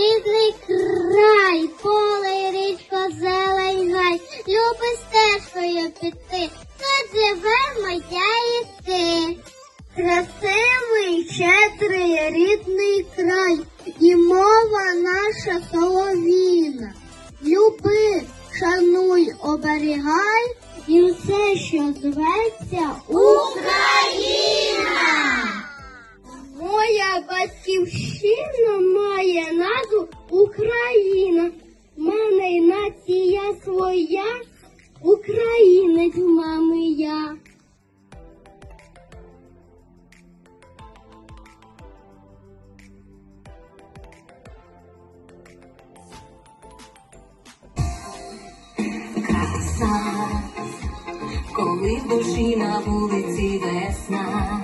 рідний край, поле, річко, зелень гай, любиш стежкою піти, тут живе моя і ти. Красивий, щедрий, рідний край, і мова наша соловіна. Люби, шануй, оберігай, і все, що зветься Україна. Моя батьківщина має назву Україна. Мене й нація своя, українець мами я. краса, коли душі на вулиці весна,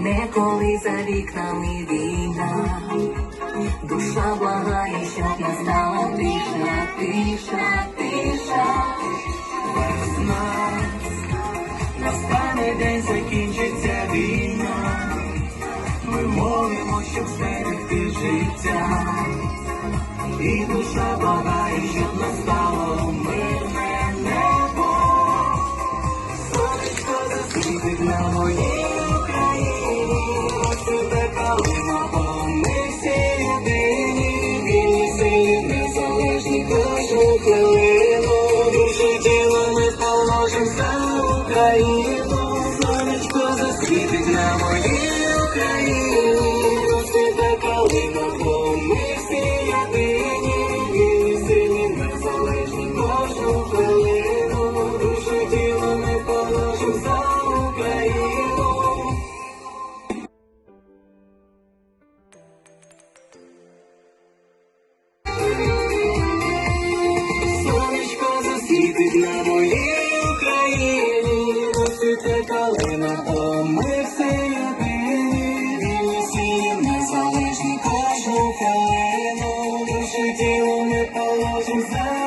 а не коли за вікнами війна. Душа благає, щоб настала тиша, тиша, тиша. Весна, настане день, закінчиться війна. Ми молимо, щоб зберегти життя. І душа благає, щоб настало Сонечко засвітить на моїй Україні, положим за